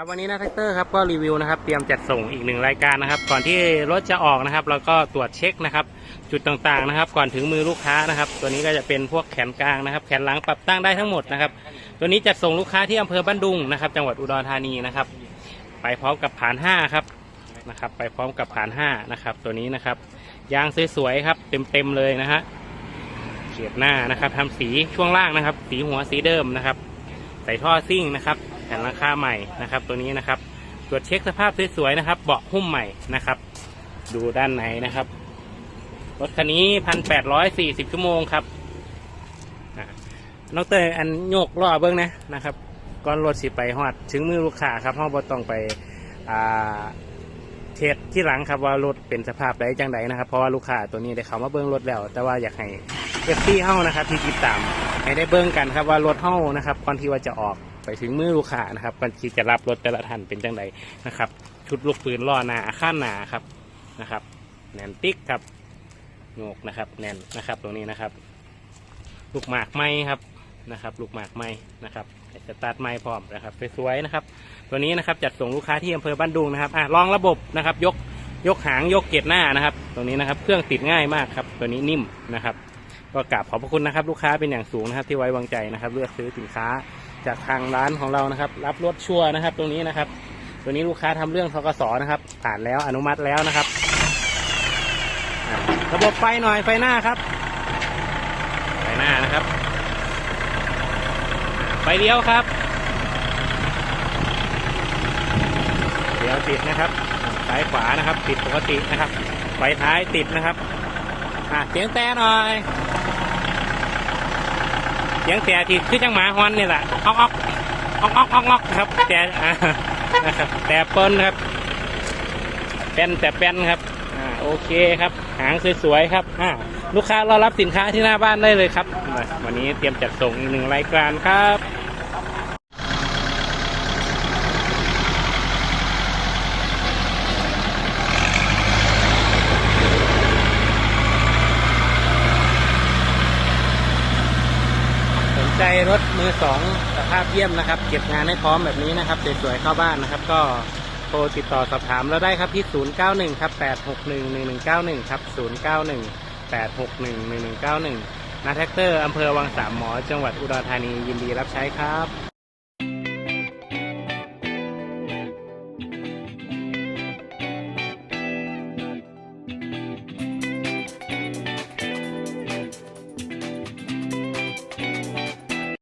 ครับวันนี้นะแท็กเตอร์ครับก็รีวิวนะครับ เตรียมจัดส่งอีกหนึ่งรายการนะครับ ก่อนที่รถจะออกนะครับแล้วก็ตรวจเช็คนะครับ จุดต่างๆนะครับ ก่อนถึงมือลูกค้านะครับ ตัวนี้ก็จะเป็นพวกแขนกลางนะครับ แขนหลังปรับตั้งได้ทั้งหมดนะครับ ตัวนี้จัดส่งลูกค้าที่อำเภอบ้านดุงนะครับ จังหวัดอุดรธานีนะครับ ไปพร้อมกับผานห้าครับนะครับ ไปพร้อมกับผานห้านะครับ ตัวนี้นะครับ ยางสวยๆครับ เต็มๆเลยนะฮะเขียดหน้านะครับทำสีช่วงล่างนะครับ สีหัวสีเดิมนะครับ ใส่ท่อซิ่งนะครับ แผ่นหลังคาใหม่นะครับ ตัวนี้นะครับตรวจเช็คสภาพสวยๆนะครับ เบาะหุ้มใหม่นะครับ ดูด้านในนะครับ รถคันนี้พันแปดร้อยสี่สิบชั่วโมงครับน้องเตยอันโยกล้อเบิ้องนะนะครับก่อนรถสิไปฮอด ถึงมือลูกค้าครับห้องบ่ต้องไปอ่าเทสที่หลังครับว่ารถเป็นสภาพใดจังใดนะครับ เพราะว่าลูกค้าตัวนี้ได้เขามาเบิ้องรถแล้ว แต่ว่าอยากให้เอฟซีเฮ้านะครับที่ติดตามให้ได้เบิ้องกันครับว่ารถเฮ้านะครับก่อนที่ว่าจะออก ไปถึงมือลูกค้านะครับก่อนที่จะรับรถแต่ละท่านเป็นจังใดนะครับ ชุดลูกปืนล้อหนาข้านหนาครับนะครับแนนติ๊กครับโงกนะครับแนนนะครับตรงนี้นะครับ ลูกหมากไม้ครับนะครับ ลูกหมากไม้นะครับสตาร์ทไม้พร้อมนะครับสวยๆนะครับ ตัวนี้นะครับจัดส่งลูกค้าที่อำเภอบ้านดุงนะครับอะลองระบบนะครับ ยกยกหางยกเกล็ดหน้านะครับ ตรงนี้นะครับ เครื่องติดง่ายมากครับ ตัวนี้นิ่มนะครับ ก็กราบขอบพระคุณนะครับ ลูกค้าเป็นอย่างสูงนะครับ ที่ไว้วางใจนะครับ เลือกซื้อสินค้า จากทางร้านของเรานะครับ รับรถชัวนะครับ ตรงนี้นะครับ ตัวนี้ลูกค้าทำเรื่องทกสนะครับ ผ่านแล้วอนุมัติแล้วนะครับ ระบบไฟหน่อยไฟหน้าครับ ไฟหน้านะครับ ไฟเลี้ยวครับเลี้ยวติดนะครับซ้ายขวานะครับ ติดปกตินะครับ ไฟท้ายติดนะครับอะเสียงแต่หน่อย สียงแต่ที่คือจังหมาฮอนนี่แหละออกออกออกออกออกออกครับแต่นะครับแต่เปิ้นครับเป็นแต่เป็นครับอ่าโอเคครับ หางสวยๆครับอ่าลูกค้ารอรับสินค้าที่หน้าบ้านได้เลยครับ วันนี้เตรียมจัดส่งอีกหนึ่งรายการครับ รถมือสองสภาพเยี่ยมนะครับ เก็บงานให้พร้อมแบบนี้นะครับสวยๆเข้าบ้านนะครับ ก็โทรติดต่อสอบถามเราได้ครับที่ 091ครับ861 1191 ครับ 091 861 1191นาแท็กเตอร์อำเภอวังสามหมอ จังหวัดอุดรธานียินดีรับใช้ครับ